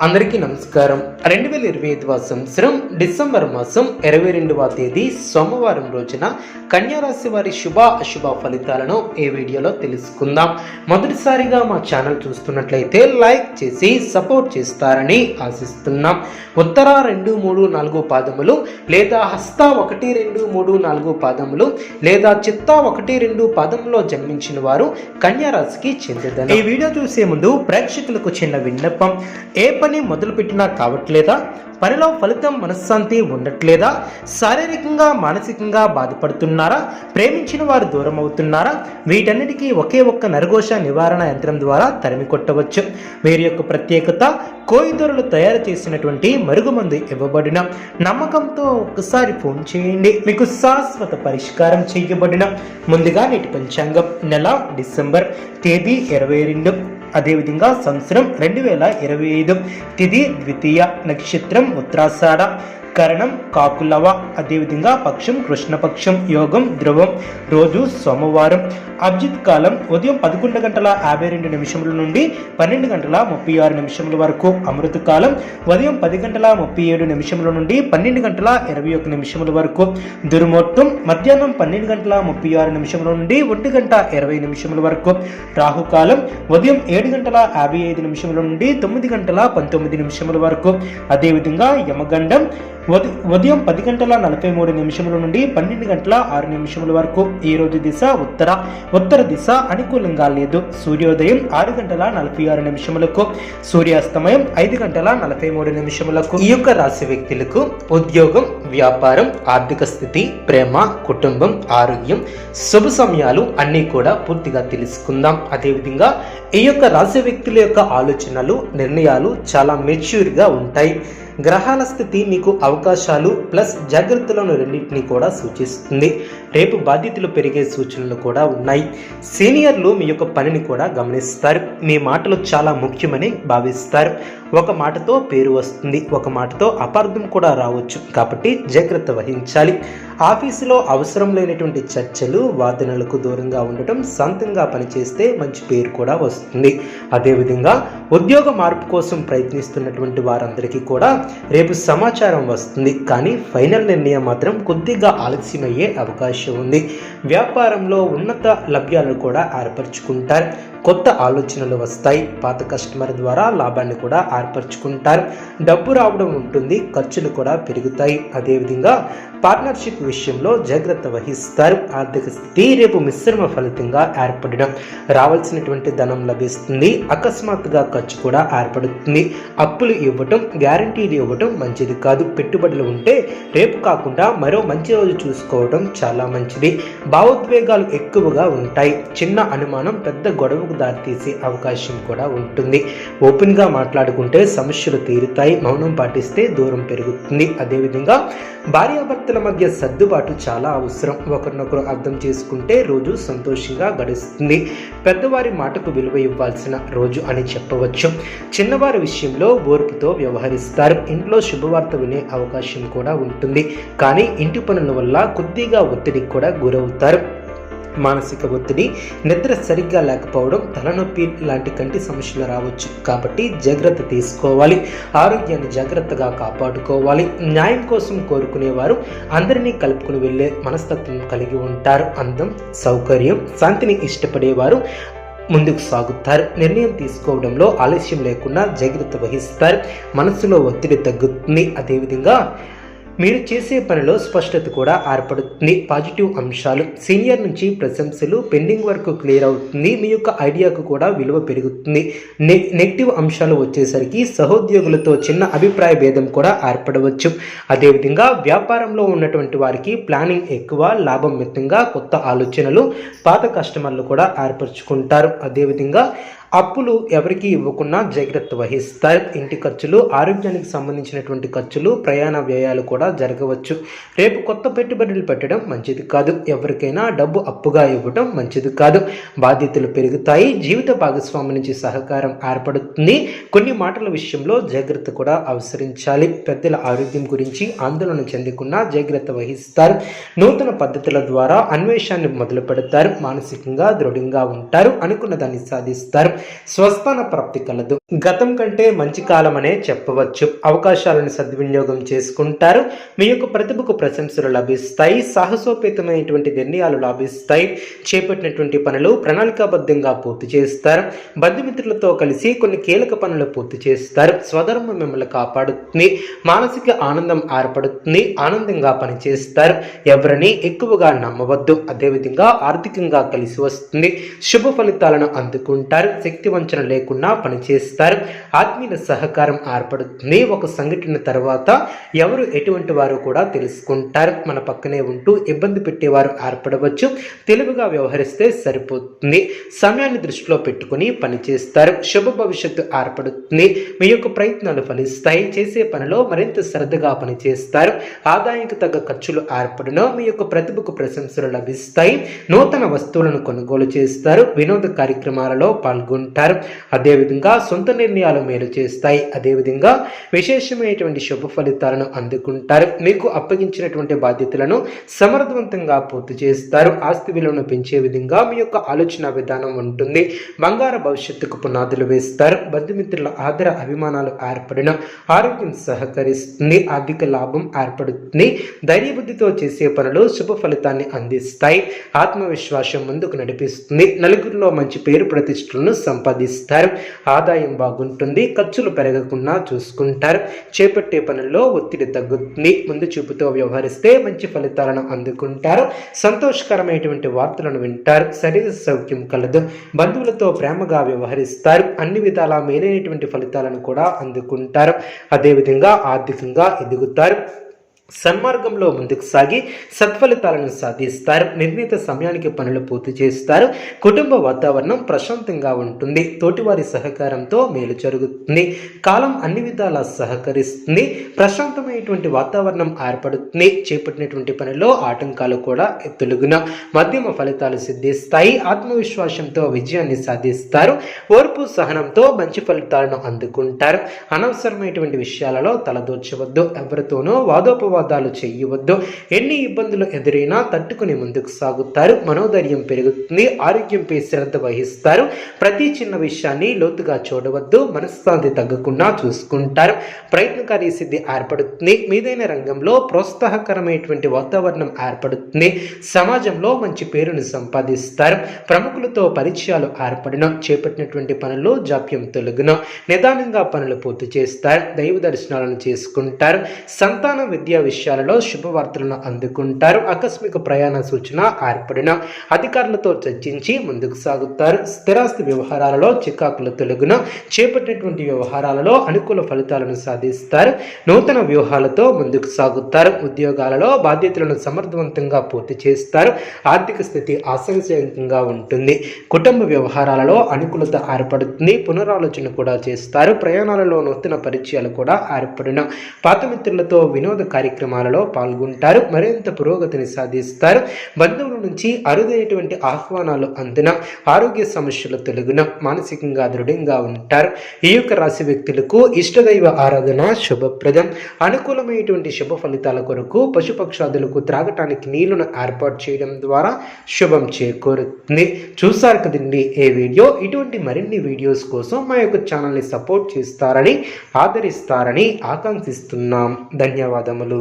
అందరికీ నమస్కారం. రెండు వేల ఇరవై ఐదవ సంవత్సరం డిసెంబర్ మాసం ఇరవై రెండవ తేదీ సోమవారం రోజున కన్యారాశి వారి శుభ అశుభ ఫలితాలను ఈ వీడియోలో తెలుసుకుందాం. మొదటిసారిగా మా ఛానల్ చూస్తున్నట్లయితే లైక్ చేసి సపోర్ట్ చేస్తారని ఆశిస్తున్నాం. ఉత్తర రెండు మూడు నాలుగు పాదములు లేదా హస్త ఒకటి రెండు మూడు నాలుగు పాదములు లేదా చిత్త ఒకటి రెండు పాదంలో జన్మించిన వారు కన్యారాశికి చెందిన ఈ వీడియో చూసే ముందు ప్రేక్షకులకు చిన్న విన్నపం. ఏ పని మొదలుపెట్టినా కావట్లేదా? పనిలో ఫలితం మనశ్శాంతి ఉండట్లేదా? శారీరకంగా మానసికంగా బాధపడుతున్నారా? ప్రేమించిన వారు దూరం అవుతున్నారా వీటన్నిటికీ ఒకే ఒక్క నరఘోష నివారణ యంత్రం ద్వారా తరిమి కొట్టవచ్చు. వీరి యొక్క ప్రత్యేకత కోయిదొరలు తయారు చేసినటువంటి మరుగుమందు ఇవ్వబడిన నమ్మకంతో ఒక్కసారి ఫోన్ చేయండి. మీకు శాశ్వత పరిష్కారం చేయబడిన ముందుగా నేటి పంచాంగం నెల డిసెంబర్ తేదీ ఇరవై రెండు. అదేవిధంగా సంవత్సరం రెండు వేల ఇరవై ఐదు తిథి ద్వితీయ నక్షత్రం ఉత్తరాషాఢ. కరణం కాకులవ. అదేవిధంగా పక్షం కృష్ణపక్షం యోగం ధ్రువం రోజు సోమవారం. అభిజిత్ కాలం ఉదయం పదకొండు గంటల యాభై రెండు నిమిషముల నుండి పన్నెండు గంటల ముప్పై ఆరు నిమిషముల వరకు. అమృత కాలం ఉదయం పది గంటల ముప్పై ఏడు నిమిషముల నుండి పన్నెండు గంటల ఇరవై ఒక నిమిషముల వరకు. దుర్ముహూర్తం మధ్యాహ్నం పన్నెండు గంటల ముప్పై ఆరు నిమిషముల నుండి ఒంటి గంట ఇరవై నిమిషముల వరకు. రాహుకాలం ఉదయం ఏడు గంటల యాభై ఐదు నిమిషముల నుండి తొమ్మిది గంటల పంతొమ్మిది నిమిషముల వరకు. అదేవిధంగా యమగండం ఉదయం పది గంటల నలభై మూడు నిమిషముల నుండి పన్నెండు గంటల ఆరు నిమిషముల వరకు ఈ రోజు దిశ ఉత్తర. ఉత్తర దిశ అనుకూలంగా లేదు. సూర్యోదయం ఆరు గంటల నలభై ఆరు నిమిషములకు సూర్యాస్తమయం ఐదు గంటల నలభై మూడు నిమిషములకు. ఈ యొక్క రాశి వ్యక్తులకు ఉద్యోగం వ్యాపారం ఆర్థిక స్థితి ప్రేమ కుటుంబం ఆరోగ్యం శుభ సమయాలు అన్నీ కూడా పూర్తిగా తెలుసుకుందాం. అదేవిధంగా ఈ యొక్క రాశి వ్యక్తుల యొక్క ఆలోచనలు నిర్ణయాలు చాలా మెచ్యూర్గా ఉంటాయి. గ్రహాల స్థితి మీకు అవకాశాలు ప్లస్ జాగ్రత్తలను రెండింటినీ కూడా సూచిస్తుంది. రేపు బాధ్యతలు పెరిగే సూచనలు కూడా ఉన్నాయి. సీనియర్లు మీ యొక్క పనిని కూడా గమనిస్తారు. మీ మాటలు చాలా ముఖ్యమని భావిస్తారు. ఒక మాటతో పేరు వస్తుంది. ఒక మాటతో అపార్థం కూడా రావచ్చు. కాబట్టి జాగ్రత్త వహించాలి. ఆఫీసులో అవసరం లేనటువంటి చర్చలు వాదనలకు దూరంగా ఉండటం సొంతంగా పనిచేస్తే మంచి పేరు కూడా వస్తుంది. అదేవిధంగా ఉద్యోగ మార్పు కోసం ప్రయత్నిస్తున్నటువంటి వారందరికీ కూడా రేపు సమాచారం వస్తుంది. కానీ ఫైనల్ నిర్ణయం మాత్రం కొద్దిగా ఆలస్యమయ్యే అవకాశం ఉంది. వ్యాపారంలో ఉన్నత లభ్యాలను కూడా ఏర్పరచుకుంటారు. కొత్త ఆలోచనలు వస్తాయి. పాత కస్టమర్ ద్వారా లాభాన్ని కూడా ఏర్పరచుకుంటారు. డబ్బు రావడం ఉంటుంది ఖర్చులు కూడా పెరుగుతాయి. అదేవిధంగా పార్ట్నర్షిప్ విషయంలో జాగ్రత్త వహిస్తారు. ఆర్థిక స్థితి రేపు మిశ్రమ ఫలితంగా ఏర్పడడం రావాల్సినటువంటి ధనం లభిస్తుంది. అకస్మాత్తుగా ఖర్చు కూడా ఏర్పడుతుంది. అప్పులు ఇవ్వటం గ్యారంటీలు ఇవ్వటం మంచిది కాదు. పెట్టుబడులు ఉంటే రేపు కాకుండా మరో మంచి రోజు చూసుకోవడం చాలా మంచిది. భావోద్వేగాలు ఎక్కువగా ఉంటాయి. చిన్న అనుమానం పెద్ద గొడవకు దారితీసే అవకాశం కూడా ఉంటుంది. ఓపెన్గా మాట్లాడుకుంటే సమస్యలు తీరుతాయి. మౌనం పాటిస్తే దూరం పెరుగుతుంది. అదేవిధంగా భార్యాభర్తల మధ్య సర్దుబాటు చాలా అవసరం. ఒకరినొకరు అర్థం చేసుకుంటే రోజు సంతోషంగా గడుస్తుంది. పెద్దవారి మాటకు విలువ ఇవ్వాల్సిన రోజు అని చెప్పవచ్చు. చిన్నవారి విషయంలో ఓర్పుతో వ్యవహరిస్తారు. ఇంట్లో శుభవార్త వినే అవకాశం కూడా ఉంటుంది. కానీ ఇంటి పనుల వల్ల కొద్దిగా ఒత్తిడికి కూడా గురవుతారు. మానసిక ఒత్తిడి నిద్ర సరిగ్గా లేకపోవడం తలనొప్పి లాంటి కంటి సమస్యలు రావచ్చు. కాబట్టి జాగ్రత్త తీసుకోవాలి. ఆరోగ్యాన్ని జాగ్రత్తగా కాపాడుకోవాలి. న్యాయం కోసం కోరుకునేవారు అందరినీ కలుపుకుని వెళ్ళే మనస్తత్వం కలిగి ఉంటారు. అందం సౌకర్యం శాంతిని ఇష్టపడేవారు ముందుకు సాగుతారు. నిర్ణయం తీసుకోవడంలో ఆలస్యం లేకుండా జాగ్రత్త వహిస్తారు. మనసులో ఒత్తిడి తగ్గుతుంది. అదేవిధంగా మీరు చేసే పనిలో స్పష్టత కూడా ఏర్పడుతుంది. పాజిటివ్ అంశాలు సీనియర్ నుంచి ప్రశంసలు పెండింగ్ వర్క్ క్లియర్ అవుతుంది. మీ యొక్క ఐడియాకు కూడా విలువ పెరుగుతుంది. నె నెగిటివ్ అంశాలు వచ్చేసరికి సహోద్యోగులతో చిన్న అభిప్రాయ భేదం కూడా ఏర్పడవచ్చు. అదేవిధంగా వ్యాపారంలో ఉన్నటువంటి వారికి ప్లానింగ్ ఎక్కువ లాభం మితంగా కొత్త ఆలోచనలు పాత కస్టమర్లు కూడా ఏర్పరచుకుంటారు. అదేవిధంగా అప్పులు ఎవరికి ఇవ్వకుండా జాగ్రత్త వహిస్తారు. ఇంటి ఖర్చులు ఆరోగ్యానికి సంబంధించినటువంటి ఖర్చులు ప్రయాణ వ్యయాలు కూడా జరగవచ్చు. రేపు కొత్త పెట్టుబడులు పెట్టడం మంచిది కాదు. ఎవరికైనా డబ్బు అప్పుగా ఇవ్వడం మంచిది కాదు. బాధ్యతలు పెరుగుతాయి. జీవిత భాగస్వామి నుంచి సహకారం ఏర్పడుతుంది. కొన్ని మాటల విషయంలో జాగ్రత్త కూడా అవసరించాలి. పెద్దల ఆరోగ్యం గురించి ఆందోళన చెందకుండా జాగ్రత్త వహిస్తారు. నూతన పద్ధతుల ద్వారా అన్వేషాన్ని మొదలు పెడతారు మానసికంగా దృఢంగా ఉంటారు. అనుకున్న దాన్ని సాధిస్తారు. స్వస్థాన ప్రాప్తి కలదు. గతం కంటే మంచి కాలం అనే చెప్పవచ్చు. అవకాశాలను సద్వినియోగం చేసుకుంటారు. మీ యొక్క ప్రతిభకు ప్రశంసలు లభిస్తాయి. సాహసోపేతమైనటువంటి నిర్ణయాలు లభిస్తాయి. చేపట్టినటువంటి పనులు ప్రణాళికాబద్ధంగా పూర్తి చేస్తారు. బంధుమిత్రులతో కలిసి కొన్ని కీలక పనులు పూర్తి చేస్తారు. స్వధర్మం మిమ్మల్ని కాపాడుతుంది. మానసిక ఆనందం ఏర్పడుతుంది. ఆనందంగా పనిచేస్తారు. ఎవరిని ఎక్కువగా నమ్మవద్దు. అదేవిధంగా ఆర్థికంగా కలిసి వస్తుంది. శుభ ఫలితాలను అందుకుంటారు. శక్తి వంచన లేకుండా పనిచేస్తారు. ఆత్మీయ సహకారం ఏర్పడుతుంది. ఒక సంఘటన తర్వాత ఎవరు ఎటువంటి వారు కూడా తెలుసుకుంటారు. మన పక్కనే ఉంటూ ఇబ్బంది పెట్టేవారు ఏర్పడవచ్చు. తెలివిగా వ్యవహరిస్తే సరిపోతుంది. సమయాన్ని దృష్టిలో పెట్టుకుని పనిచేస్తారు. శుభ భవిష్యత్తు ఏర్పడుతుంది. మీ యొక్క ప్రయత్నాలు ఫలిస్తాయి. చేసే పనిలో మరింత శ్రద్ధగా పనిచేస్తారు. ఆదాయానికి తగ్గ ఖర్చులు ఏర్పడిన మీ యొక్క ప్రతిభకు ప్రశంసలు లభిస్తాయి. నూతన వస్తువులను కొనుగోలు చేస్తారు. వినోద కార్యక్రమాలలో పాల్గొంటారు అదేవిధంగా సొంత నిర్ణయాలు మేలు చేస్తాయి. అదేవిధంగా విశేషమైనటువంటి శుభ ఫలితాలను అందుకుంటారు. మీకు అప్పగించినటువంటి బాధ్యతలను సమర్థవంతంగా పూర్తి చేస్తారు. ఆస్తి విలువను పెంచే విధంగా మీ యొక్క ఆలోచన విధానం ఉంటుంది. బంగారు భవిష్యత్తుకు పునాదులు వేస్తారు. బంధుమిత్రుల ఆదర అభిమానాలు ఏర్పడిన ఆరోగ్యం సహకరిస్తుంది. ఆర్థిక లాభం ఏర్పడుతుంది. ధైర్యబుద్ధితో చేసే పనులు శుభ ఫలితాన్ని అందిస్తాయి. ఆత్మవిశ్వాసం ముందుకు నడిపిస్తుంది. నలుగురిలో మంచి పేరు ప్రతిష్టలను సంపాదిస్తారు. ఆదాయం బాగుంటుంది ఖర్చులు పెరగకుండా చూసుకుంటారు. చేపట్టే పనుల్లో ఒత్తిడి తగ్గుతుంది. ముందు చూపుతో వ్యవహరిస్తే మంచి ఫలితాలను అందుకుంటారు. సంతోషకరమైనటువంటి వార్తలను వింటారు. శరీర సౌఖ్యం కలదు. బంధువులతో ప్రేమగా వ్యవహరిస్తారు. అన్ని విధాల మేలైనటువంటి ఫలితాలను కూడా అందుకుంటారు. అదేవిధంగా ఆర్థికంగా ఎదుగుతారు. సన్మార్గంలో ముందుకు సాగి సత్ఫలితాలను సాధిస్తారు. నిర్ణీత సమయానికి పనులు పూర్తి చేస్తారు. కుటుంబ వాతావరణం ప్రశాంతంగా ఉంటుంది. తోటివారి సహకారంతో మేలు జరుగుతుంది. కాలం అన్ని విధాలా సహకరిస్తుంది. ప్రశాంతమైనటువంటి వాతావరణం ఏర్పడుతుంది. చేపట్టినటువంటి పనిలో ఆటంకాలు కూడా తొలగున మధ్యమ ఫలితాలు సిద్ధిస్తాయి. ఆత్మవిశ్వాసంతో విజయాన్ని సాధిస్తారు. ఓర్పు సహనంతో మంచి ఫలితాలను అందుకుంటారు. అనవసరమైనటువంటి విషయాలలో తలదూర్చవద్దు. ఎవరితోనూ వాదోపవాదాలు చేయవద్దు. ఎన్ని ఇబ్బందులు ఎదురైనా తట్టుకుని ముందుకు సాగుతారు. మనోధైర్యం పెరుగుతుంది. ఆరోగ్యంపై శ్రద్ధ వహిస్తారు. ప్రతి చిన్న విషయాన్ని లోతుగా చూడవద్దు. మనశ్శాంతి తగ్గకుండా చూసుకుంటారు. ప్రయత్నకారి సిద్ధి ఏర్పడుతుంది. మీదైన రంగంలో ప్రోత్సాహకరమైనటువంటి వాతావరణం ఏర్పడుతుంది. సమాజంలో మంచి పేరును సంపాదిస్తారు. ప్రముఖులతో పరిచయాలు ఏర్పడిన. చేపట్టినటువంటి పనుల్లో జాప్యం తొలగిన. నిదానంగా పనులు పూర్తి చేస్తారు. దైవ దర్శనాలను చేసుకుంటారు. సంతాన విద్యా విషయాలలో శుభవార్తలను అందుకుంటారు. ఆకస్మిక ప్రయాణ సూచన ఏర్పడిన అధికారులతో చర్చించి ముందుకు సాగుతారు. స్థిరాస్తి వ్యవహారాలలో చికాకుల తొలగిన చేపట్టినటువంటి వ్యవహారాలలో అనుకూల ఫలితాలను సాధిస్తారు. నూతన వ్యూహాలతో ముందుకు సాగుతారు. ఉద్యోగాలలో బాధ్యతలను సమర్థవంతంగా పూర్తి చేస్తారు. ఆర్థిక స్థితి ఆశాజనకంగా ఉంటుంది. కుటుంబ వ్యవహారాలలో అనుకూలత ఏర్పడుతుంది. పునరాలోచన కూడా చేస్తారు. ప్రయాణాలలో నూతన పరిచయాలు కూడా ఏర్పడిన. పాత మిత్రులతో వినోద కార్యక్రమాలలో పాల్గొంటారు మరింత పురోగతిని సాధిస్తారు. బంధువుల నుంచి అరుదైనటువంటి ఆహ్వానాలు అందిన ఆరోగ్య సమస్యలు తొలగిన మానసికంగా దృఢంగా ఉంటారు. ఈ యొక్క రాశి వ్యక్తులకు ఇష్టదైవ ఆరాధన శుభప్రదం. అనుకూలమైనటువంటి శుభ ఫలితాల కొరకు పశుపక్షాదులకు త్రాగటానికి నీళ్ళను ఏర్పాటు చేయడం ద్వారా శుభం చేకూరుతుంది. చూసారు కదండి ఏ వీడియో? ఇటువంటి మరిన్ని వీడియోస్ కోసం మా యొక్క ఛానల్ని సపోర్ట్ చేస్తారని ఆదరిస్తారని ఆకాంక్షిస్తున్నాం. ధన్యవాదములు.